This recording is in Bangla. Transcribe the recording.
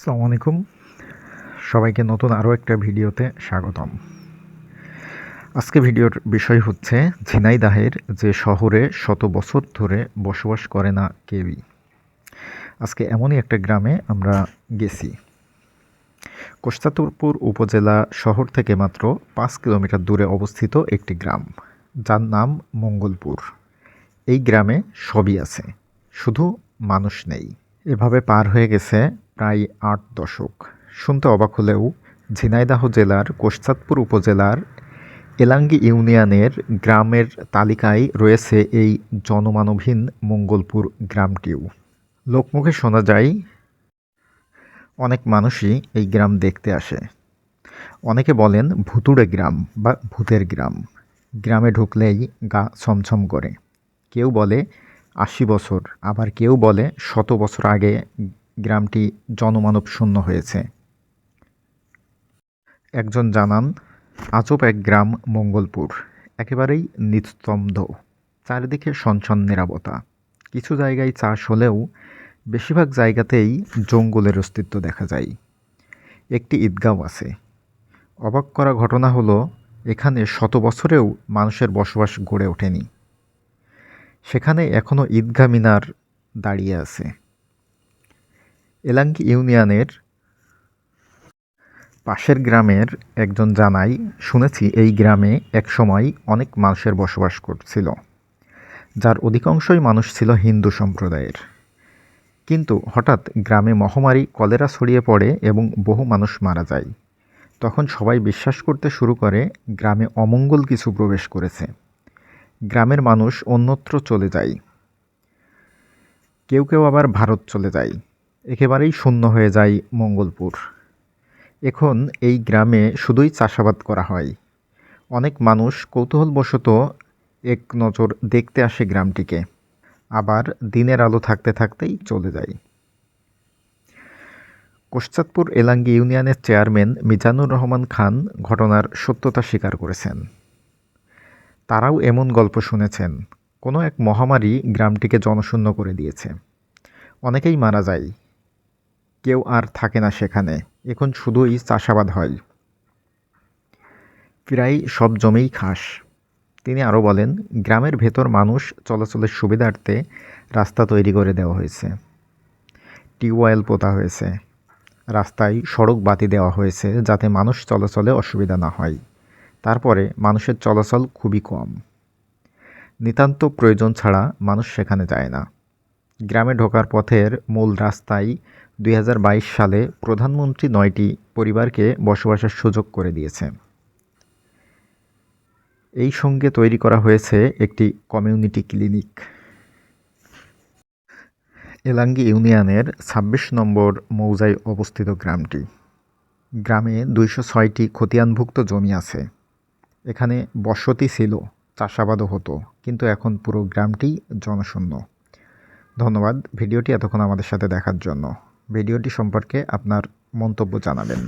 আসসালামু আলাইকুম। সবাইকে নতুন আরও একটা ভিডিওতে স্বাগতম। আজকে ভিডিওর বিষয় হচ্ছে ঝিনাইদাহের যে শহরে শত বছর ধরে বসবাস করে না কেউই। আজকে এমনই একটা গ্রামে আমরা গেছি। কোষ্টাতুরপুর উপজেলা শহর থেকে মাত্র পাঁচ কিলোমিটার দূরে অবস্থিত একটি গ্রাম, যার নাম মঙ্গলপুর। এই গ্রামে সবই আছে, শুধু মানুষ নেই। এভাবে পার হয়ে গেছে প্রায় আট দশক। শুনতে অবাক হলেও ঝিনাইদাহ জেলার কোষচাঁদপুর উপজেলার এলাঙ্গি ইউনিয়নের গ্রামের তালিকায় রয়েছে এই জনমানবহীন মঙ্গলপুর গ্রামটিও। লোকমুখে শোনা যায়, অনেক মানুষই এই গ্রাম দেখতে আসে। অনেকে বলেন ভুতুড়ে গ্রাম বা ভূতের গ্রাম। গ্রামে ঢুকলেই গা ছমছম করে। কেউ বলে আশি বছর, আবার কেউ বলে শত বছর আগে গ্রামটি জনমানব শূন্য হয়েছে। একজন জানান, আজব এক গ্রাম মঙ্গলপুর, একেবারেই নিস্তব্ধ, চারিদিকে সঞ্চন নিরাপত্তা কিছু জায়গায় চাষ হলেও বেশিরভাগ জায়গাতেই জঙ্গলের অস্তিত্ব দেখা যায়। একটি ঈদগাঁও আছে। অবাক করা ঘটনা হলো, এখানে শত বছরেও মানুষের বসবাস গড়ে ওঠেনি। সেখানে এখনও ঈদগাহ মিনার দাঁড়িয়ে আছে। এলাঙ্কি ইউনিয়নের পাশের গ্রামের একজন জানাই শুনেছি এই গ্রামে একসময় অনেক মানুষের বসবাস করছিল, যার অধিকাংশই মানুষ ছিল হিন্দু সম্প্রদায়ের। কিন্তু হঠাৎ গ্রামে মহামারী, কলেরা ছড়িয়ে পড়ে এবং বহু মানুষ মারা যায়। তখন সবাই বিশ্বাস করতে শুরু করে, গ্রামে অমঙ্গল কিছু প্রবেশ করেছে। গ্রামের মানুষ অন্যত্র চলে যায়। কেউ কেউ আবার ভারত চলে যায়। একেবারেই শূন্য হয়ে যায় মঙ্গলপুর। এখন এই গ্রামে শুধুই চাষাবাদ করা হয়। অনেক মানুষ কৌতূহলবশত এক নজর দেখতে আসে গ্রামটিকে। আবার দিনের আলো থাকতে থাকতেই চলে যায়। কোষচাঁদপুর এলাঙ্গি ইউনিয়নের চেয়ারম্যান মিজানুর রহমান খান ঘটনার সত্যতা স্বীকার করেছেন। তারাও এমন গল্প শুনেছেন। কোনো এক মহামারী গ্রামটিকে জনশূন্য করে দিয়েছে। অনেকেই মারা যায়। কেউ আর থাকে না সেখানে। এখন শুধুই চাষাবাদ হয়। প্রায় সব জমিই খাস। তিনি আরও বলেন, গ্রামের ভেতর মানুষ চলাচলের সুবিধার্থে রাস্তা তৈরি করে দেওয়া হয়েছে। টিউবওয়েল পোতা হয়েছে। রাস্তায় সড়ক বাতি দেওয়া হয়েছে যাতে মানুষ চলাচলে অসুবিধা না হয়। তারপরে মানুষের চলাচল খুবই কম। নিতান্ত প্রয়োজন ছাড়া মানুষ সেখানে যায় না। গ্রামে ঢোকার পথের মূল রাস্তায় দুই হাজার বাইশ সালে প্রধানমন্ত্রী নয়টি পরিবারকে বসবাসের সুযোগ করে দিয়েছে। এই সঙ্গে তৈরি করা হয়েছে একটি কমিউনিটি ক্লিনিক। এলাঙ্গি ইউনিয়নের ২৬ নম্বর মৌজায় অবস্থিত গ্রামটি। গ্রামে দুইশো ছয়টি খতিয়ানভুক্ত জমি আছে। এখানে বসতি ছিল, চাষাবাদও হতো, কিন্তু এখন পুরো গ্রামটি জনশূন্য। ধন্যবাদ, ভিডিওটি এতক্ষণ আমাদের সাথে দেখার জন্য। ভিডিওটি সম্পর্কে আপনার মন্তব্য জানাবেন।